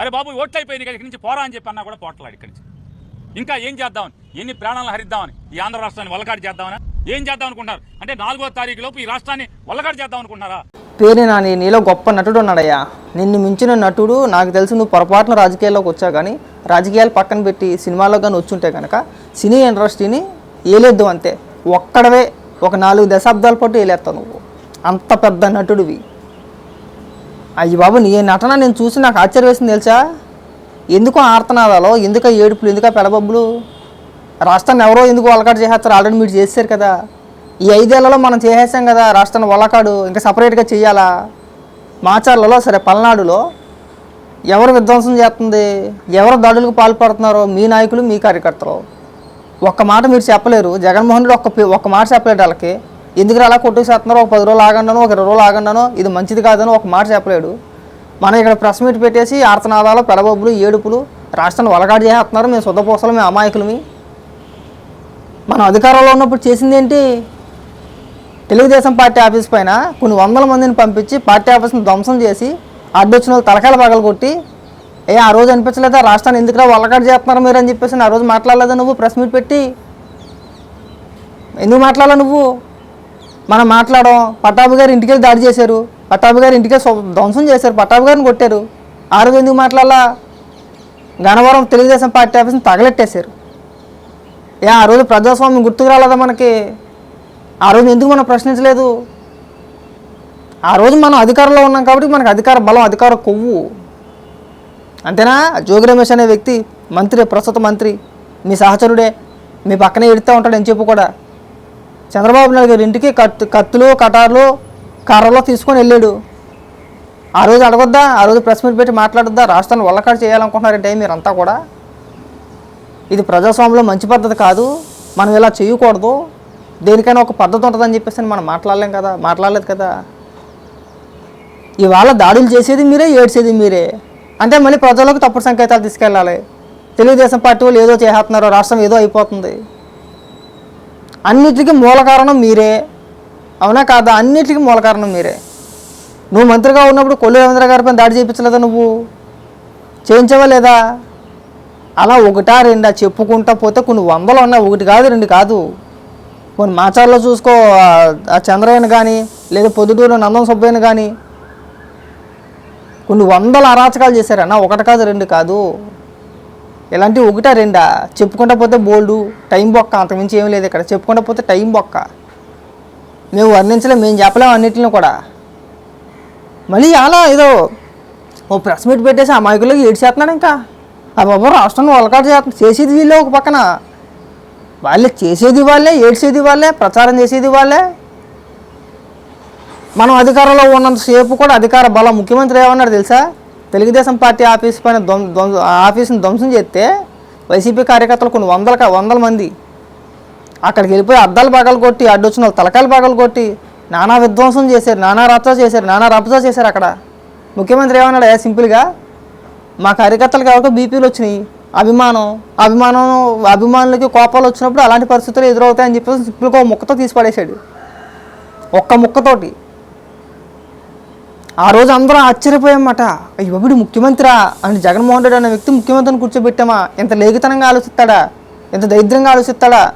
అరే బాబు ఓట్లు అయిపోయింది ఇక్కడి నుంచి పోరా అని చెప్పి అన్నా కూడా పోట్లాడు ఇక్కడి నుంచి. ఇంకా ఏం చేద్దామని ఎన్ని ప్రాణాలు హరిద్దామని? ఈ ఆంధ్ర రాష్ట్రాన్ని వల్లకాడు చేద్దామని? ఏం చేద్దాం అనుకుంటారు అంటే నాలుగో తారీఖు లోపు ఈ రాష్ట్రాన్ని వల్లకాడు చేద్దాం అనుకుంటున్నారా? పేరు నాని నీలో గొప్ప నటుడు ఉన్నాడయ్యా. నిన్ను మించిన నటుడు నాకు తెలుసు నువ్వు పొరపాటున రాజకీయాల్లోకి వచ్చావు కానీ రాజకీయాలు పక్కన పెట్టి సినిమాలో కానీ వచ్చుంటే కనుక సినీ ఇండస్ట్రీని ఏలేద్దు అంతే. ఒక్కడవే ఒక నాలుగు దశాబ్దాల పాటు ఏలేస్తావు నువ్వు. అంత పెద్ద నటుడివి. అయ్యి బాబు నీ నటన నేను చూసి నాకు ఆశ్చర్యం వేసింది తెలుసా? ఎందుకు ఆర్తనాదాలో ఎందుకు ఏడుపులు ఎందుకో పెడబబ్బులు? రాష్ట్రాన్ని ఎవరో ఎందుకు వలకాడు చేసేస్తారు? ఆల్రెడీ మీరు చేశారు కదా. ఈ ఐదేళ్ళలో మనం చేసేసాం కదా రాష్ట్రాన్ని వలకాడు ఇంకా సపరేట్గా చేయాలా? మాచార్లలో సరే పల్నాడులో ఎవరు విధ్వంసం చేస్తుంది? ఎవరు దాడులకు పాల్పడుతున్నారో? మీ నాయకులు మీ కార్యకర్తలు. ఒక్క మాట మీరు చెప్పలేరు. జగన్మోహన్ రెడ్డి ఒక్క ఒక్క మాట చెప్పలేడు వాళ్ళకి. ఎందుకు అలా కొట్టేసేస్తున్నారు? ఒక పది రోజులు ఆగండాను ఒక ఇరవై రోజులు ఆగండాను? ఇది మంచిది కాదని ఒక మాట చెప్పలేడు. మనం ఇక్కడ ప్రెస్ మీట్ పెట్టేసి ఆర్తనాదాలు పెడబబ్బులు ఏడుపులు రాష్ట్రాన్ని వలగాడు చేస్తున్నారు మేము శుద్ధపూసలు మేము అమాయకులమి. మనం అధికారంలో ఉన్నప్పుడు చేసింది ఏంటి? తెలుగుదేశం పార్టీ ఆఫీస్ పైన కొన్ని వందల మందిని పంపించి పార్టీ ఆఫీస్ని ధ్వంసం చేసి అడ్డొచ్చిన వాళ్ళు తలకాయలు పగలు కొట్టి ఏ ఆ రోజు అనిపించలేదా? రాష్ట్రాన్ని ఎందుకురా వలగాడు చేస్తున్నారు మీరు? అని చెప్పేసి ఆ రోజు మాట్లాడలేదా నువ్వు? ప్రెస్ మీట్ పెట్టి? ఎందుకు మాట్లాడాల నువ్వు? మనం మాట్లాడడం పట్టాభి గారు ఇంటికి వెళ్ళి దాడి చేశారు. పట్టాభి గారు ఇంటికి ధ్వంసం చేశారు. పట్టాభి గారిని కొట్టారు. ఆ రోజు ఎందుకు మాట్లాడాలా? గణవరం తెలుగుదేశం పార్టీ ఆఫీస్ని తగలెట్టేశారు. ఏ ఆ రోజు ప్రజాస్వామ్యం గుర్తుకు రాలేదా మనకి? ఆ రోజు ఎందుకు మనం ప్రశ్నించలేదు? ఆ రోజు మనం అధికారంలో ఉన్నాం కాబట్టి మనకు అధికార బలం అధికార కొవ్వు. అంతేనా? జోగి రమేష్ అనే వ్యక్తి మంత్రి ప్రస్తుత మంత్రి మీ సహచరుడే మీ పక్కనే ఎడుతూ ఉంటాడు అని చెప్పు కూడా. చంద్రబాబు నాయుడు గారి ఇంటికి కత్తు కత్తులు కటార్లు కర్రలో తీసుకొని వెళ్ళాడు. ఆ రోజు అడగొద్దా? ఆ రోజు ప్రెస్ మీట్ పెట్టి మాట్లాడొద్దా? రాష్ట్రాన్ని వల్లకాడు చేయాలనుకుంటున్నారంటే మీరంతా కూడా? ఇది ప్రజాస్వామ్యంలో మంచి పద్ధతి కాదు. మనం ఇలా చేయకూడదు. దేనికైనా ఒక పద్ధతి ఉంటుందని చెప్పేసి మనం మాట్లాడలేం కదా మాట్లాడలేదు కదా. ఇవాళ దాడులు చేసేది మీరే ఏడ్చేది మీరే. అంటే మళ్ళీ ప్రజలకు తప్పుడు సంకేతాలు తీసుకెళ్ళాలి. తెలుగుదేశం పార్టీ వాళ్ళు ఏదో చేస్తున్నారు రాష్ట్రం ఏదో అయిపోతుంది. అన్నిటికీ మూల కారణం మీరే. అవునా కాదా? అన్నిటికీ మూల కారణం మీరే. నువ్వు మంత్రిగా ఉన్నప్పుడు కొల్లు రవీంద్ర గారిపై దాడి చేయించలేదా నువ్వు? చేయించవా లేదా? అలా ఒకటా రెండా చెప్పుకుంటా పోతే కొన్ని వందలు ఉన్నాయి ఒకటి కాదు రెండు కాదు. కొన్ని మాచాల్లో చూసుకో ఆ- చంద్రయ్యను కానీ లేదా పొద్దుటూరు నందం సుబ్బయ్యను కానీ కొన్ని వందల అరాచకాలు చేశారన్నా ఒకటి కాదు రెండు కాదు. ఇలాంటి ఒకటా రెండా? చెప్పుకుంటా పోతే బోల్డు టైం బొక్క అంతకుమించి ఏం లేదు ఇక్కడ. చెప్పుకుంటా పోతే టైం బొక్క. మేము వర్ణించలేం మేము చెప్పలేము అన్నిటిని కూడా. మళ్ళీ అలా ఏదో ఓ ప్రెస్ మీట్ పెట్టేసి ఆ అమాయకులకి ఏడ్చేస్తున్నాడు ఇంకా. ఆ బాబు రాష్ట్రాన్ని వలకాడు చేస్తున్నారు చేసేది వీళ్ళే ఒక పక్కన. వాళ్ళే చేసేది వాళ్ళే ఏడ్చేది వాళ్ళే ప్రచారం చేసేది వాళ్ళే. మనం అధికారంలో ఉన్నంతసేపు కూడా అధికార బలం ముఖ్యమంత్రి ఏమన్నాడు తెలుసా? తెలుగుదేశం పార్టీ ఆఫీస్ పైన ధ్వం- ఆఫీస్ని ధ్వంసం చేస్తే వైసీపీ కార్యకర్తలు కొన్ని వందల వందల మంది అక్కడికి వెళ్ళిపోయి అద్దాలు పగలు కొట్టి అడ్డొచ్చిన వాళ్ళు తలకాయలు పగలు కొట్టి నానా విధ్వంసం చేశారు నానా రచ్చ చేశారు నానా రభస చేశారు అక్కడ. ముఖ్యమంత్రి ఏమన్నాడు? ఏ సింపుల్గా మా కార్యకర్తలకు ఎవరికో బీపీలు వచ్చినాయి. అభిమానం అభిమానం అభిమానులకి కోపాలు వచ్చినప్పుడు అలాంటి పరిస్థితులు ఎదురవుతాయని చెప్పేసి సింపుల్గా ఒక ముక్కతో తీసి పడేశాడు ఒక్క ముక్కతోటి. ఆ రోజు అందరూ ఆశ్చర్యపోయామట. అయ్యో ముఖ్యమంత్రి ముఖ్యమంత్రా అని జగన్మోహన్ రెడ్డి అనే వ్యక్తి ముఖ్యమంత్రిని కూర్చోబెట్టామా? ఎంత లేఖితనంగా ఆలోచిస్తాడా? ఎంత దరిద్రంగా ఆలోచిస్తాడా?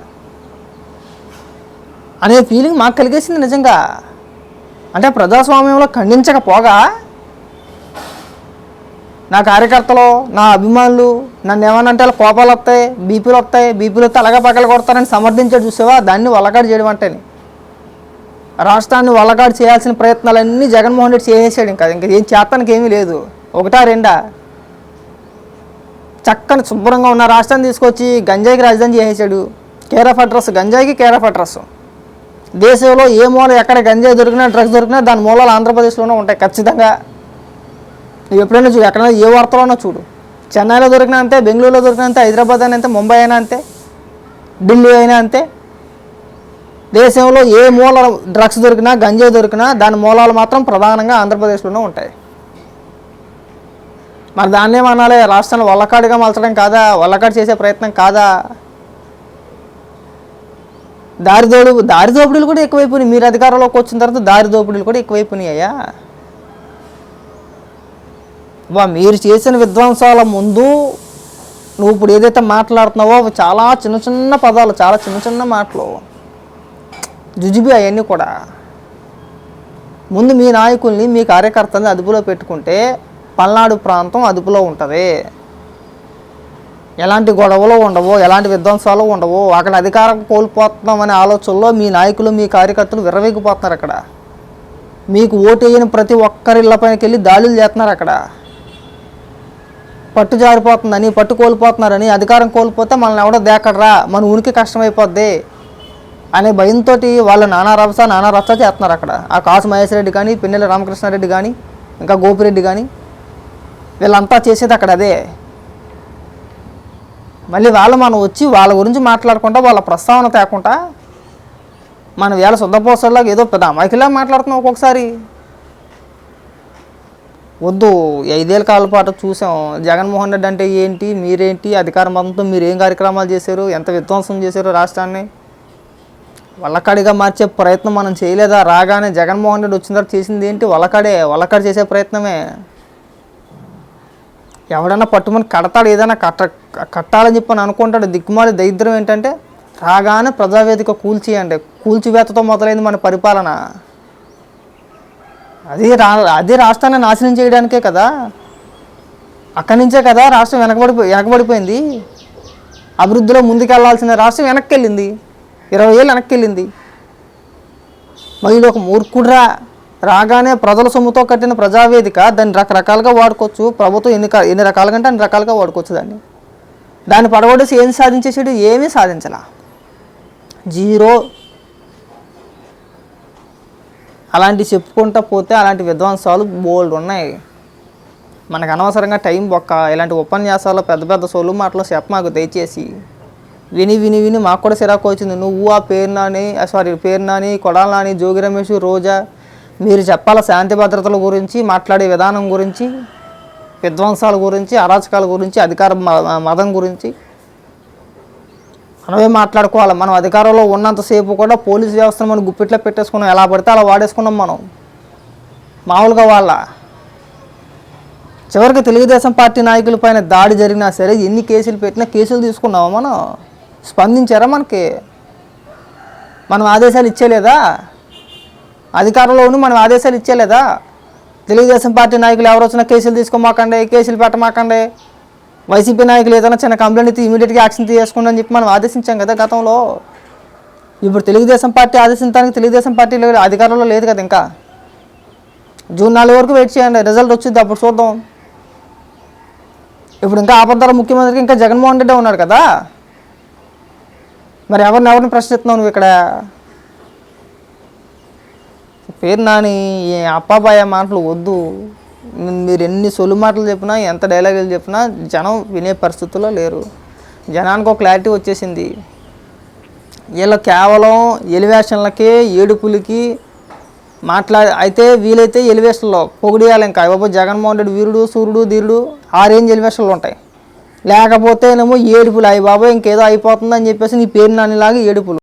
అనే ఫీలింగ్ మాకు కలిగేసింది నిజంగా. అంటే ప్రజాస్వామ్యంలో ఖండించకపోగా? నా కార్యకర్తలు నా అభిమానులు నన్ను ఏమనంటే వాళ్ళ కోపాలు వస్తాయి బీపీలు వస్తాయి బీపీలు వస్తే అలాగే పగల కొడతారని సమర్థించాడు చూసావా? దాన్ని వల్లకాడు చేయడం అంటేనే. రాష్ట్రాన్ని వల్లగాడు చేయాల్సిన ప్రయత్నాలన్నీ జగన్మోహన్ రెడ్డి చేసేసాడు ఇంకా. ఇంకా ఏం చేస్తానికి ఏమీ లేదు. ఒకటా రెండా? చక్కని శుభ్రంగా ఉన్న రాష్ట్రాన్ని తీసుకొచ్చి గంజాయికి రాజధాని చేసేసాడు. కేర్ ఆఫ్ అడ్రస్ గంజాయికి కేర్ ఆఫ్ అడ్రస్. దేశంలో ఏ మూల ఎక్కడ గంజాయి దొరికినా డ్రగ్స్ దొరికినా దాని మూలాలు ఆంధ్రప్రదేశ్లోనే ఉంటాయి ఖచ్చితంగా. నువ్వు ఎప్పుడైనా చూడు ఎక్కడైనా ఏ వార్తలోనో చూడు. చెన్నైలో దొరికినా అంతే బెంగళూరులో దొరికినా అంతే హైదరాబాద్ అయినా అంతే ముంబై అయినా అంతే ఢిల్లీ అయినా అంతే దేశంలో ఏ మూల డ్రగ్స్ దొరికినా గంజాయి దొరికినా దాని మూలాలు మాత్రం ప్రధానంగా ఆంధ్రప్రదేశ్లోనే ఉంటాయి. మరి దాన్నే ఏమనాలి? రాష్ట్రాన్ని వల్లకాడిగా మలచడం కాదా? వల్లకాడు చేసే ప్రయత్నం కాదా? దారిదోడు దారిదోపిడీలు దారి దోపిడీలు కూడా ఎక్కువైపోయినాయి. మీరు అధికారంలోకి వచ్చిన తర్వాత దారి దోపిడీలు కూడా ఎక్కువైపోయినాయ్యా అయ్యా. వా మీరు చేసిన విధ్వంసాల ముందు నువ్వు ఇప్పుడు ఏదైతే మాట్లాడుతున్నావో చాలా చిన్న చిన్న పదాలు చాలా చిన్న చిన్న మాటలు. జుజుబి అవన్నీ కూడా. ముందు మీ నాయకుల్ని మీ కార్యకర్తల్ని అదుపులో పెట్టుకుంటే పల్నాడు ప్రాంతం అదుపులో ఉంటుంది. ఎలాంటి గొడవలు ఉండవు ఎలాంటి విధ్వంసాలు ఉండవు. అక్కడ అధికారం కోల్పోతున్నాం అనే ఆలోచనలో మీ నాయకులు మీ కార్యకర్తలు విర్రవేగిపోతున్నారు అక్కడ. మీకు ఓటు వేయని ప్రతి ఒక్కరి ఇళ్ళపైనకి వెళ్ళి దాడులు చేస్తున్నారు అక్కడ. పట్టు జారిపోతుందని పట్టు కోల్పోతున్నారని అధికారం కోల్పోతే మనల్ని ఎవడో దేకడరా? మన ఉనికి కష్టమైపోద్ది. అనే భయంతో వాళ్ళు నానా రభస నానా రచ్చ చేస్తున్నారు అక్కడ. ఆ కాసు మహేష్ రెడ్డి కానీ పిన్నెల రామకృష్ణారెడ్డి కానీ ఇంకా గోపిరెడ్డి కానీ వీళ్ళంతా చేసేది అక్కడ అదే. మళ్ళీ వాళ్ళు మనం వచ్చి వాళ్ళ గురించి మాట్లాడకుండా వాళ్ళ ప్రస్తావన తేకుండా మనం వేళ శుద్ధపోసల్లాగా ఏదో పెద్ద అమాయకులా మాట్లాడుతున్నాం ఒక్కొక్కసారి. వద్దు ఐదేళ్ళ కాలం పాటు చూసాం జగన్మోహన్ రెడ్డి అంటే ఏంటి మీరేంటి అధికార మతంతో మీరు ఏం కార్యక్రమాలు చేశారు ఎంత విధ్వంసం చేశారు రాష్ట్రాన్ని. వల్లకాడిగా మార్చే ప్రయత్నం మనం చేయలేదా? రాగానే జగన్మోహన్ రెడ్డి వచ్చిన తర్వాత చేసింది ఏంటి? వల్లకాడే వల్లకాడు చేసే ప్రయత్నమే. ఎవడన్నా పట్టుమని కడతాడు ఏదైనా కట్ట కట్టాలని చెప్పి అని అనుకుంటాడు. దిక్కుమాలి దరిద్రం ఏంటంటే రాగానే ప్రజావేదిక కూల్చేయండి. కూల్చివేతతో మొదలైంది మన పరిపాలన. అది రా అదే రాష్ట్రాన్ని నాశనం చేయడానికే కదా. అక్కడి నుంచే కదా రాష్ట్రం వెనకబడిపో వెనకబడిపోయింది. అభివృద్ధిలో ముందుకెళ్ళాల్సిన రాష్ట్రం వెనక్కి వెళ్ళింది ఇరవై ఏళ్ళు వెనక్కి వెళ్ళింది మహిళ ఒక మూర్ఖుడ్రా. రాగానే ప్రజల సొమ్ముతో కట్టిన ప్రజావేదిక దాన్ని రకరకాలుగా వాడుకోవచ్చు. ప్రభుత్వం ఎన్ని ఎన్ని రకాలుగా అంటే అన్ని రకాలుగా వాడుకోవచ్చు దాన్ని. దాన్ని పడగొడేసి ఏం సాధించేసాడు? ఏమీ సాధించలా. జీరో. అలాంటివి చెప్పుకుంటా పోతే అలాంటి విధ్వంసాలు బోల్డ్ ఉన్నాయి. మనకు అనవసరంగా టైం బొక్క. ఇలాంటి ఉపన్యాసాలు పెద్ద పెద్ద సోలు మాటలు చెప్ప మాకు దయచేసి. విని విని విని మాకు కూడా సిరాకు వచ్చింది. నువ్వు ఆ పేరు నాని సారీ పేరు నాని కొడాల నాని జోగి రమేష్ రోజా మీరు చెప్పాల శాంతి భద్రతల గురించి మాట్లాడే విధానం గురించి విధ్వంసాల గురించి అరాచకాల గురించి అధికార మ- గురించి? మనమే మాట్లాడుకోవాలి? మనం అధికారంలో ఉన్నంతసేపు కూడా పోలీస్ వ్యవస్థను మనం గుప్పిట్లో పెట్టేసుకున్నాం. ఎలా పడితే అలా వాడేసుకున్నాం మనం. మామూలుగా వాళ్ళ చివరికి తెలుగుదేశం పార్టీ నాయకుల పైన దాడి జరిగినా సరే ఎన్ని కేసులు పెట్టినా కేసులు తీసుకున్నామా మనం? స్పందించారా మనకి? మనం ఆదేశాలు ఇచ్చేలేదా? అధికారంలో ఉండి మనం ఆదేశాలు ఇచ్చేలేదా? తెలుగుదేశం పార్టీ నాయకులు ఎవరు వచ్చినా కేసులు తీసుకోమాకండి కేసులు పెట్టమాకండి. వైసీపీ నాయకులు ఏదైనా చిన్న కంప్లైంట్ అయితే ఇమీడియట్గా యాక్షన్ తీసుకోండి అని చెప్పి మనం ఆదేశించాం కదా గతంలో. ఇప్పుడు తెలుగుదేశం పార్టీ ఆదేశించడానికి తెలుగుదేశం పార్టీ అధికారంలో లేదు కదా ఇంకా. జూన్ నాలుగు వరకు వెయిట్ చేయండి రిజల్ట్ వచ్చింది అప్పుడు చూద్దాం. ఇప్పుడు ఇంకా ఆపద్దాల ముఖ్యమంత్రికి ఇంకా జగన్మోహన్ రెడ్డి ఉన్నాడు కదా. మరి ఎవరిని ఎవరిని ప్రశ్నిస్తున్నావు నువ్వు ఇక్కడ? పేరు నాని అప్పాబాయ మాటలు వద్దు. మీరు ఎన్ని సొలు మాటలు చెప్పినా ఎంత డైలాగులు చెప్పినా జనం వినే పరిస్థితుల్లో లేరు. జనానికి ఒక క్లారిటీ వచ్చేసింది. వీళ్ళు కేవలం ఎలివేషన్లకే ఏడుపులకి మాట్లా అయితే వీలైతే ఎలివేషన్లో పొగిడేయాలి ఇంకా. బాబు జగన్మోహన్ రెడ్డి వీరుడు సూర్యుడు ధీరుడు ఆ రేంజ్ ఎలివేషన్లు ఉంటాయి. లేకపోతేనేమో ఏడుపులు. అయ్యి బాబో ఇంకేదో అయిపోతుందని చెప్పేసి నీ పేరు నానిలాగా ఏడుపులు.